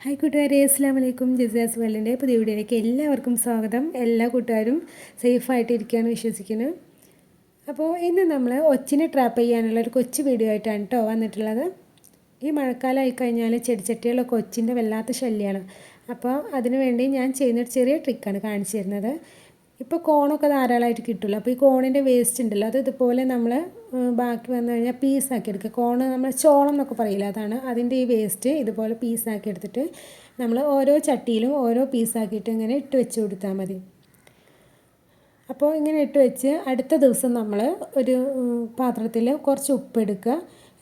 Hi കൂട്ടുകാരെ അസ്സാം വലൈക്കും ജിസാസ് വേൾഡിന്റെ പുതിയ വീഡിയോയിലേക്ക് എല്ലാവർക്കും സ്വാഗതം. എല്ലാ കൂട്ടുകാരും സേഫായിട്ട് ഇരിക്കുകയാണ് വിശ്വസിക്കുന്നു. അപ്പോൾ ഇന്ന് നമ്മൾ ഒച്ചിനെ ട്രാപ്പ് ചെയ്യാനുള്ള ഒരു കൊച്ചു വീഡിയോ ആയിട്ടാണ് കേട്ടോ വന്നിട്ടുള്ളത്. ഈ മഴക്കാലം കഴിഞ്ഞാൽ ചെടിച്ചട്ടികളൊക്കെ ഒച്ചിന്റെ വല്ലാത്ത ശല്യമാണ് അപ്പോൾ അതിനുവേണ്ടി ഞാൻ ചെയ്യുന്നൊരു ചെറിയ ട്രിക്കാണ് കാണിച്ചു തരുന്നത്. ഇപ്പോൾ കോണൊക്കെ ധാരാളമായിട്ട് കിട്ടുമല്ലോ. അപ്പോൾ ഈ കോണിന്റെ വേസ്റ്റ് ഉണ്ടല്ലോ. അത് ഇതുപോലെ നമ്മൾ ബാക്കി വന്നു കഴിഞ്ഞാൽ പീസാക്കി എടുക്കുക. കോണ് നമ്മൾ ചോളം എന്നൊക്കെ പറയില്ല അതാണ്. അതിന്റെ ഈ വേസ്റ്റ് ഇതുപോലെ പീസാക്കി എടുത്തിട്ട് നമ്മൾ ഓരോ ചട്ടിയിലും ഓരോ പീസാക്കിയിട്ട് ഇങ്ങനെ ഇട്ട് വെച്ച് കൊടുത്താൽ മതി. അപ്പോൾ ഇങ്ങനെ ഇട്ട് വെച്ച് അടുത്ത ദിവസം നമ്മൾ ഒരു പാത്രത്തിൽ കുറച്ച് ഉപ്പ് എടുക്കുക.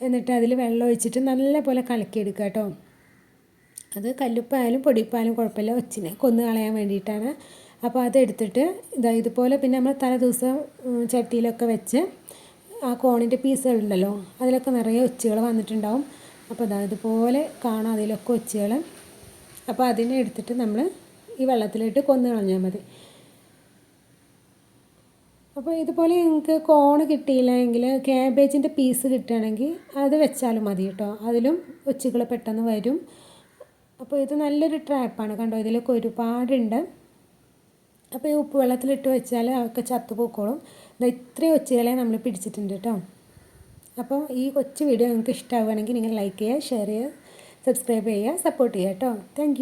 എന്നിട്ട് അതിൽ വെള്ളം ഒഴിച്ചിട്ട് നല്ലപോലെ കലക്കിയെടുക്കുക കേട്ടോ. അത് കല്ലുപ്പായാലും പൊടിപ്പായാലും കുഴപ്പമില്ല. ഒച്ചിനെ കൊന്നു കളയാൻ വേണ്ടിയിട്ടാണ്. അപ്പോൾ അതെടുത്തിട്ട് ഇതാ ഇതുപോലെ പിന്നെ നമ്മൾ തലേ ദിവസം ചട്ടിയിലൊക്കെ വെച്ച് ആ കോണിന്റെ പീസുകളുണ്ടല്ലോ അതിലൊക്കെ നിറയെ ഒച്ചുകൾ വന്നിട്ടുണ്ടാവും. അപ്പോൾ അതാ ഇതുപോലെ കാണാം അതിലൊക്കെ ഒച്ചുകൾ. അപ്പോൾ അതിനെ എടുത്തിട്ട് നമ്മൾ ഈ വെള്ളത്തിലിട്ട് കൊന്നു കളഞ്ഞാൽ മതി. അപ്പോൾ ഇതുപോലെ നിങ്ങൾക്ക് കോൺ കിട്ടിയില്ല എങ്കിൽ ക്യാബേജിന്റെ പീസ് കിട്ടുകയാണെങ്കിൽ അത് വെച്ചാലും മതി കേട്ടോ. അതിലും ഒച്ചുകൾ പെട്ടെന്ന് വരും. അപ്പോൾ ഇത് നല്ലൊരു ട്രാപ്പാണ് കണ്ടോ? ഇതിലൊക്കെ ഒരുപാടുണ്ട്. അപ്പോൾ ഈ ഉപ്പ് വെള്ളത്തിലിട്ട് വെച്ചാൽ അതൊക്കെ ചത്തുപോക്കോളും ഇത് ഇത്രയും ഒച്ചകളെ നമ്മൾ പിടിച്ചിട്ടുണ്ട് കേട്ടോ. അപ്പോൾ ഈ കൊച്ചു വീഡിയോ നിങ്ങൾക്ക് ഇഷ്ടമാവുകയാണെങ്കിൽ നിങ്ങൾ ലൈക്ക് ചെയ്യുക ഷെയർ ചെയ്യുക സബ്സ്ക്രൈബ് ചെയ്യുക സപ്പോർട്ട് ചെയ്യുക കേട്ടോ. താങ്ക്